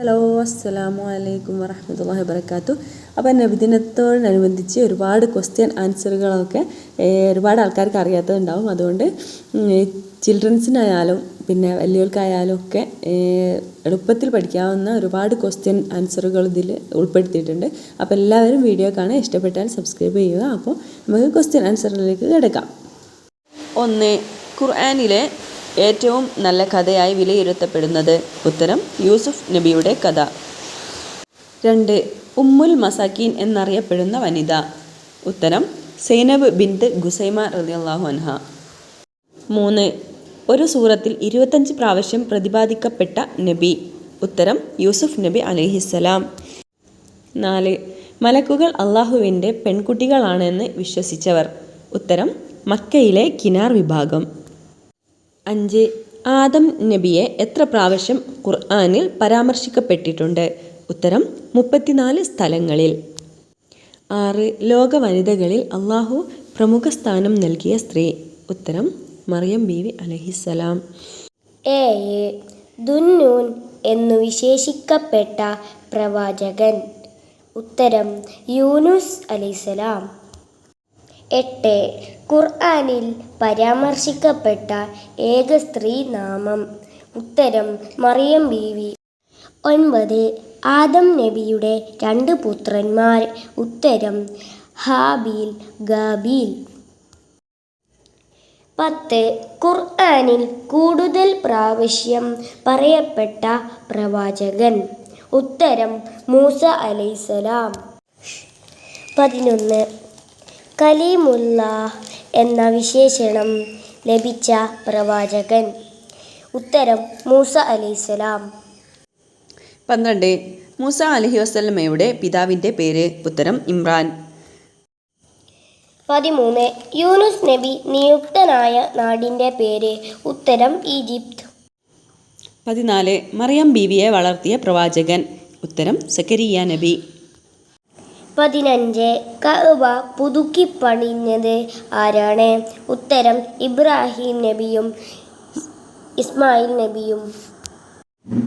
Hello അസ്സലാമു അലൈക്കും വറഹമത്തല്ലാഹി വബർക്കാത്തു അപ്പോൾ നബിദിനത്തോടനുബന്ധിച്ച് ഒരുപാട് ക്വസ്റ്റ്യൻ ആൻസറുകളൊക്കെ ഒരുപാട് ആൾക്കാർക്ക് അറിയാത്തതുണ്ടാവും. അതുകൊണ്ട് ചിൽഡ്രൻസിനായാലും പിന്നെ വലിയവർക്കായാലും ഒക്കെ എളുപ്പത്തിൽ പഠിക്കാവുന്ന ഒരുപാട് ക്വസ്റ്റ്യൻ ആൻസറുകൾ ഇതിൽ ഉൾപ്പെടുത്തിയിട്ടുണ്ട്. അപ്പോൾ എല്ലാവരും വീഡിയോ കാണുക ഇഷ്ടപ്പെട്ടാൽ സബ്സ്ക്രൈബ് ചെയ്യുക. അപ്പോൾ നമുക്ക് ക്വസ്റ്റ്യൻ ആൻസറിലേക്ക് കിടക്കാം. ഒന്ന് ഖുർആനിലെ ഏറ്റവും നല്ല കഥയായി വിലയിരുത്തപ്പെടുന്നത് ഉത്തരം യൂസുഫ് നബിയുടെ കഥ. രണ്ട് ഉമ്മുൽ മസാക്കീൻ എന്നറിയപ്പെടുന്ന വനിത. ഉത്തരം സൈനബ് ബിന്ദ് ഗുസൈമ റളിയല്ലാഹു അൻഹ. മൂന്ന് ഒരു സൂറത്തിൽ ഇരുപത്തഞ്ച് പ്രാവശ്യം പ്രതിപാദിക്കപ്പെട്ട നബി. ഉത്തരം യൂസുഫ് നബി അലഹിസ്സലാം. നാല് മലക്കുകൾ അള്ളാഹുവിന്റെ പെൺകുട്ടികളാണെന്ന് വിശ്വസിച്ചവർ. ഉത്തരം മക്കയിലെ കിനാർ വിഭാഗം. അഞ്ച്. ആദം നബിയെ എത്ര പ്രാവശ്യം ഖുർആാനിൽ പരാമർശിക്കപ്പെട്ടിട്ടുണ്ട്? ഉത്തരം മുപ്പത്തിനാല് സ്ഥലങ്ങളിൽ. ആറ്. ലോക വനിതകളിൽ അള്ളാഹു പ്രമുഖ സ്ഥാനം നൽകിയ സ്ത്രീ. ഉത്തരം മറിയം ബീവി അലഹിസലാം ഏഴ്. ദുന്നൂൻ എന്നു വിശേഷിക്കപ്പെട്ട പ്രവാചകൻ. ഉത്തരം യൂനുസ് അലൈസലാം എട്ട്. ഖുർആനിൽ പരാമർശിക്കപ്പെട്ട ഏക സ്ത്രീ നാമം. ഉത്തരം മറിയം ബീവി. ഒൻപത്. ആദം നബിയുടെ രണ്ട് പുത്രന്മാർ. ഉത്തരം ഹാബീൽ ഗാബീൽ. പത്ത്. ഖുർആനിൽ കൂടുതൽ പ്രാവശ്യം പറയപ്പെട്ട പ്രവാചകൻ. ഉത്തരം മൂസ അലൈസലാം പതിനൊന്ന്. കലീമുല്ല എന്ന വിശേഷണം ലഭിച്ച പ്രവാചകൻ. ഉത്തരം മൂസ അലൈസലാം പന്ത്രണ്ട്. മൂസ അലഹി വസ്ലമയുടെ പിതാവിന്റെ പേര്. ഉത്തരം ഇമ്രാൻ. പതിമൂന്ന്. യൂനുസ് നബി നിയുക്തനായ നാടിന്റെ പേര്. ഉത്തരം ഈജിപ്ത്. പതിനാല്. മറിയം ബീവിയെ വളർത്തിയ പ്രവാചകൻ. ഉത്തരം സക്കരിയ നബി. പതിനഞ്ച് കഅബ പുതുക്കി പണിഞ്ഞത് ആരാണ്? ഉത്തരം ഇബ്രാഹിം നബിയും ഇസ്മായിൽ നബിയും.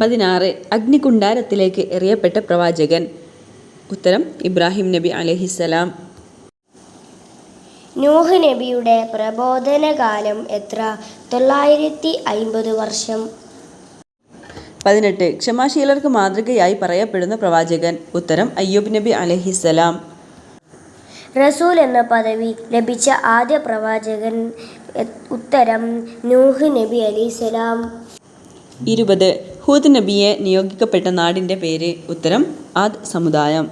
പതിനാറ് അഗ്നികുണ്ടാരത്തിലേക്ക് എറിയപ്പെട്ട പ്രവാചകൻ. ഉത്തരം ഇബ്രാഹിം നബി അലഹിസലാം നൂഹ് നബിയുടെ പ്രബോധന കാലം എത്ര? തൊള്ളായിരത്തി അയിമ്പത് വർഷം. പതിനെട്ട് ക്ഷമാശീലർക്ക് മാതൃകയായി പറയപ്പെടുന്ന പ്രവാചകൻ. ഉത്തരം അയ്യൂബ് നബി അലഹിസലാം റസൂൽ എന്ന പദവി ലഭിച്ച ആദ്യ പ്രവാചകൻ ഉത്തരം നൂഹ് നബി അലിസ്ലാം ഇരുപത് ഹൂദ് നബിയെ നിയോഗിക്കപ്പെട്ട നാടിന്റെ പേര്. ഉത്തരം ആദ് സമുദായം.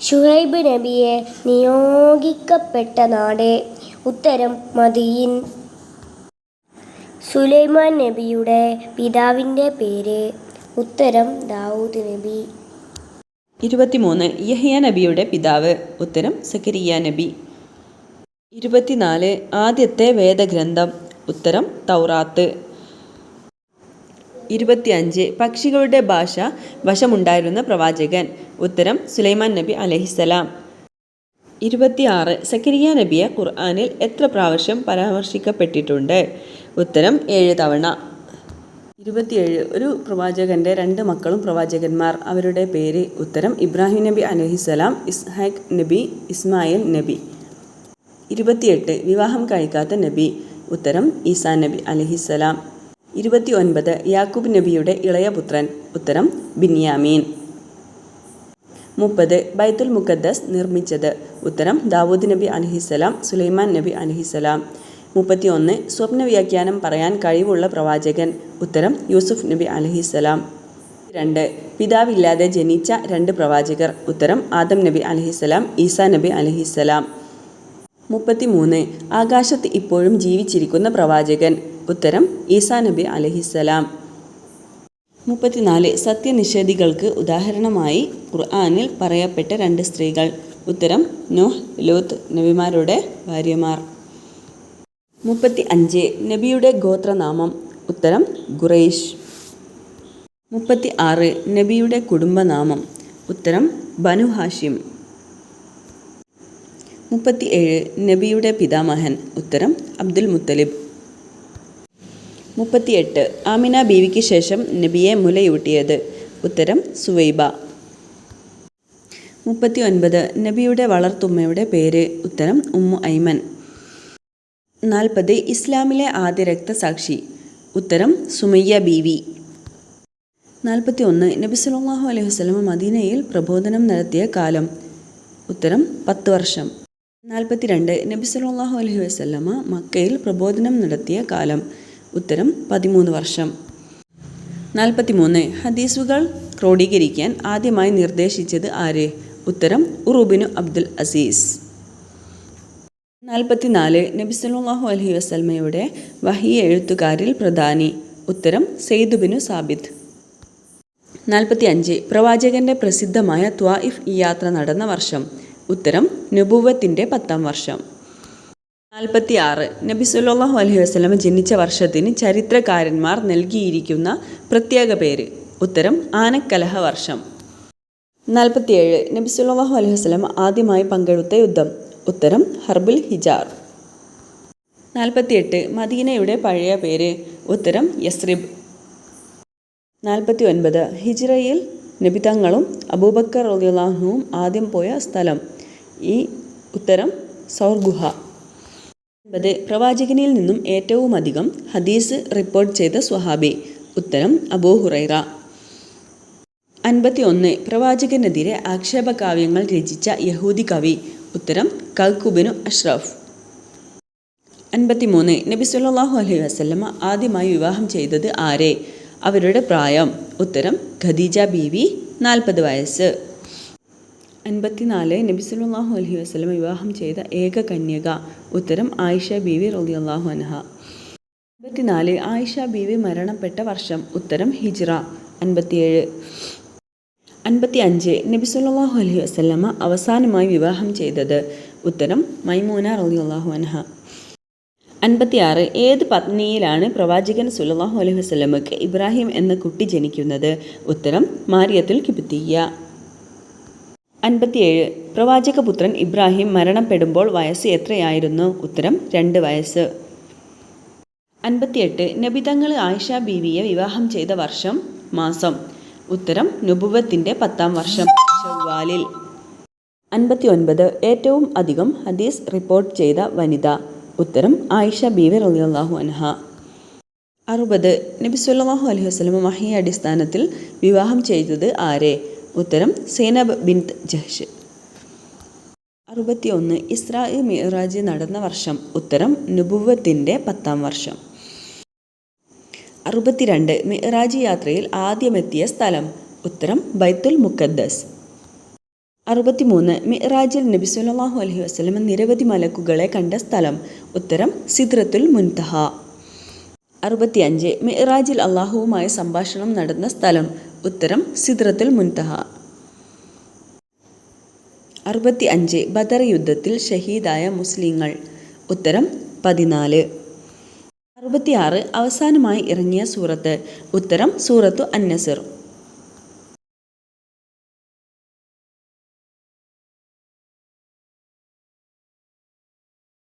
ഷുഹൈബ് നബിയെ നിയോഗിക്കപ്പെട്ട നാട്. ഉത്തരം മദീൻ. സുലൈമാൻ നബിയുടെ പിതാവിന്റെ പേര്. ഉത്തരം ദാവൂദ് നബി. ഇരുപത്തിമൂന്ന് യഹിയ നബിയുടെ പിതാവ്. ഉത്തരം സക്കരിയ നബി. ഇരുപത്തിനാല് ആദ്യത്തെ വേദഗ്രന്ഥം. ഉത്തരം തൗറാത്ത്. ഇരുപത്തിയഞ്ച് പക്ഷികളുടെ ഭാഷ. വശമുണ്ടായിരുന്ന പ്രവാചകൻ. ഉത്തരം സുലൈമാൻ നബി അലഹിസലാം ഇരുപത്തിയാറ് സക്കരിയ നബിയ ഖുർആാനിൽ എത്ര പ്രാവശ്യം പരാമർശിക്കപ്പെട്ടിട്ടുണ്ട്? ഉത്തരം ഏഴ് തവണ. ഇരുപത്തിയേഴ് ഒരു പ്രവാചകന്റെ രണ്ട് മക്കളും പ്രവാചകന്മാർ. അവരുടെ പേര് ഉത്തരം ഇബ്രാഹിം നബി അലഹിസലാം ഇസ്ഹാഖ് നബി ഇസ്മായിൽ നബി. ഇരുപത്തിയെട്ട് വിവാഹം കഴിക്കാത്ത നബി ഉത്തരം ഈസാ നബി അലഹിസലാം ഇരുപത്തി ഒൻപത് യാക്കൂബ് നബിയുടെ ഇളയ പുത്രൻ ഉത്തരം ബിന്യാമീൻ. മുപ്പത് ബൈത്തുൽ മുഖദ്ദസ് നിർമ്മിച്ചത്. ഉത്തരം ദാവൂദ് നബി അലഹിസലാം സുലൈമാൻ നബി അലഹിസലാം മുപ്പത്തി ഒന്ന് സ്വപ്ന വ്യാഖ്യാനം പറയാൻ കഴിവുള്ള പ്രവാചകൻ. ഉത്തരം യൂസുഫ് നബി അലഹിസലാം രണ്ട് പിതാവില്ലാതെ ജനിച്ച രണ്ട് പ്രവാചകർ. ഉത്തരം ആദം നബി അലഹിസലാം ഈസാ നബി അലഹിസലാം മുപ്പത്തിമൂന്ന് ആകാശത്ത് ഇപ്പോഴും ജീവിച്ചിരിക്കുന്ന പ്രവാചകൻ. ഉത്തരം ഈസാ നബി അലഹിസലാം മുപ്പത്തിനാല് സത്യനിഷേധികൾക്ക് ഉദാഹരണമായി ഖുർആാനിൽ പറയപ്പെട്ട രണ്ട് സ്ത്രീകൾ. ഉത്തരം നോഹ് ലോത്ത് നബിമാരുടെ ഭാര്യമാർ. മുപ്പത്തി അഞ്ച് നബിയുടെ ഗോത്രനാമം. ഉത്തരം ഖുറൈഷ് മുപ്പത്തി ആറ് നബിയുടെ കുടുംബനാമം. ഉത്തരം ബനു ഹാഷിം. മുപ്പത്തി ഏഴ് നബിയുടെ പിതാമഹൻ. ഉത്തരം അബ്ദുൽ മുത്തലിബ്. മുപ്പത്തിയെട്ട്. ആമിന ബീവിക്ക് ശേഷം നബിയെ മുലയൂട്ടിയത്. ഉത്തരം സുവൈബ. മുപ്പത്തി ഒൻപത് നബിയുടെ വളർത്തുമ്മയുടെ പേര്. ഉത്തരം ഉമ്മു ഐമൻ. നാൽപ്പത്. ഇസ്ലാമിലെ ആദ്യ രക്തസാക്ഷി. ഉത്തരം സുമയ്യ ബീവി. നാൽപ്പത്തി ഒന്ന് നബി സല്ലല്ലാഹു അലൈഹി വസ്ലമ മദീനയിൽ പ്രബോധനം നടത്തിയ കാലം. ഉത്തരം പത്ത് വർഷം. നാൽപ്പത്തിരണ്ട്. നബി സല്ലല്ലാഹു അലൈഹി വസ്ലമ മക്കയിൽ പ്രബോധനം നടത്തിയ കാലം. ഉത്തരം പതിമൂന്ന് വർഷം. നാൽപ്പത്തിമൂന്ന്. ഹദീസുകൾ ക്രോഡീകരിക്കാൻ ആദ്യമായി നിർദ്ദേശിച്ചത് ആര്? ഉത്തരം ഉറൂബിനു അബ്ദുൽ അസീസ്. നാൽപ്പത്തിനാല്. നബി സല്ലല്ലാഹു അലൈഹി വസല്ലമയുടെ വഹിയ എഴുത്തുകാരിൽ പ്രധാനി. ഉത്തരം സെയ്ദുബിനു സാബിദ് നാൽപ്പത്തി അഞ്ച് പ്രവാചകന്റെ പ്രസിദ്ധമായ ത്വാഇഫ് യാത്ര നടന്ന വർഷം. ഉത്തരം നുബുവത്തിന്റെ പത്താം വർഷം. നാൽപ്പത്തി ആറ് നബി സല്ലല്ലാഹു അലൈഹി വസ്ലമ ജനിച്ച വർഷത്തിന് ചരിത്രകാരന്മാർ നൽകിയിരിക്കുന്ന പ്രത്യേക പേര്. ഉത്തരം ആനക്കലഹ വർഷം. നാൽപ്പത്തിയേഴ്. നബി സല്ലല്ലാഹു അലൈഹി വസല്ലമ ആദ്യമായി പങ്കെടുത്ത യുദ്ധം. ഉത്തരം ഹർബുൽ ഹിജാർ. നാൽപ്പത്തിയെട്ട്. മദീനയുടെ പഴയ പേര്. ഉത്തരം യസ്രിബ്. നാൽപ്പത്തി ഒൻപത് ഹിജ്റയിൽ നബിതങ്ങളും അബൂബക്കർ റളിയല്ലാഹുവും ആദ്യം പോയ സ്ഥലം. ഈ ഉത്തരം സൗർ ഗുഹ ഒൻപത്. പ്രവാചകനിൽ നിന്നും ഏറ്റവും അധികം ഹദീസ് റിപ്പോർട്ട് ചെയ്ത സ്വഹാബി. ഉത്തരം അബൂ ഹുറൈറ. അൻപത്തി ഒന്ന് പ്രവാചകനെതിരെ ആക്ഷേപകാവ്യങ്ങൾ രചിച്ച യഹൂദി കവി. ഉത്തരം കൽക്കുബിനു അഷ്റഫ്. അൻപത്തിമൂന്ന്. നബി സല്ലാഹു അലൈഹി വസ്ലമ ആദ്യമായി വിവാഹം ചെയ്തത് ആരെ? അവരുടെ പ്രായം. ഉത്തരം ഖദീജ ബീവി നാൽപ്പത് വയസ്സ്. അൻപത്തിനാല് നബി അലഹി വസല്ലമ വിവാഹം ചെയ്ത ഏക കന്യക. ഉത്തരം ആയിഷ ബീവി റളിയല്ലാഹു അൻഹ. അൻപത്തിനാല് ആയിഷ ബീവി മരണപ്പെട്ട വർഷം. ഉത്തരം ഹിജ്റ. അൻപത്തിയേഴ്. അൻപത്തി അഞ്ച് നബി അലഹി വസല്ലമ അവസാനമായി വിവാഹം ചെയ്തത്. ഉത്തരം മൈമൂന റളിയല്ലാഹു അൻഹ. അൻപത്തിയാറ് ഏത് പത്നിയിലാണ് പ്രവാചകൻ സുല്ലാഹു അലൈഹി വസ്ലമക്ക് ഇബ്രാഹിം എന്ന കുട്ടി ജനിക്കുന്നത്? ഉത്തരം മാരിയത്തുൽ കിബിത്തിയ അൻപത്തിയേഴ്. പ്രവാചകപുത്രൻ ഇബ്രാഹിം മരണപ്പെടുമ്പോൾ വയസ്സ് എത്രയായിരുന്നു? ഉത്തരം രണ്ട് വയസ്സ്. അൻപത്തിയെട്ട്. നബിതങ്ങൾ ആയിഷ ബീവിയെ വിവാഹം ചെയ്ത വർഷം മാസം. ഉത്തരം നുബുവത്തിന്റെ പത്താം വർഷം ചൊവ്വാലിൽ അൻപത്തി ഒൻപത് ഏറ്റവും അധികം ഹദീസ് റിപ്പോർട്ട് ചെയ്ത വനിത. ഉത്തരം ആയിഷ ബീവി റളിയല്ലാഹു അൻഹ. അറുപത്. നബി സല്ലല്ലാഹു അലൈഹി വസ്ലമ മഹിയ അടിസ്ഥാനത്തിൽ വിവാഹം ചെയ്തത് ആരെ? ഉത്തരം സേനബ് ബിൻ ജഹ്ഷ്. അറുപത്തിയൊന്ന് ഇസ്രാ മിറാജ് നടന്ന വർഷം ഉത്തരം നുബുവത്തിന്റെ പത്താം വർഷം. അറുപത്തിരണ്ട് മിറാജ് യാത്രയിൽ ആദ്യമെത്തിയ സ്ഥലം ഉത്തരം ബൈത്തുൽ മുക്കദ്ദസ് അറുപത്തിമൂന്ന് മിറാജിൽ നബി സല്ലല്ലാഹു അലഹി വസ്ലമ നിരവധി മലക്കുകളെ കണ്ട സ്ഥലം ഉത്തരം സിദ്രത്തുൽ മുൻതഹ. അറുപത്തിയഞ്ച് മിറാജിൽ അള്ളാഹുവുമായി സംഭാഷണം നടന്ന സ്ഥലം ഉത്തരം സിദ്രത്തുൽ മുൻതഹ. അറുപത്തി അഞ്ച് ബദർ യുദ്ധത്തിൽ ഷഹീദായ മുസ്ലിങ്ങൾ. ഉത്തരം പതിനാല്. അറുപത്തിയാറ് അവസാനമായി ഇറങ്ങിയ സൂറത്ത്. ഉത്തരം സൂറത്തു അന്നസിർ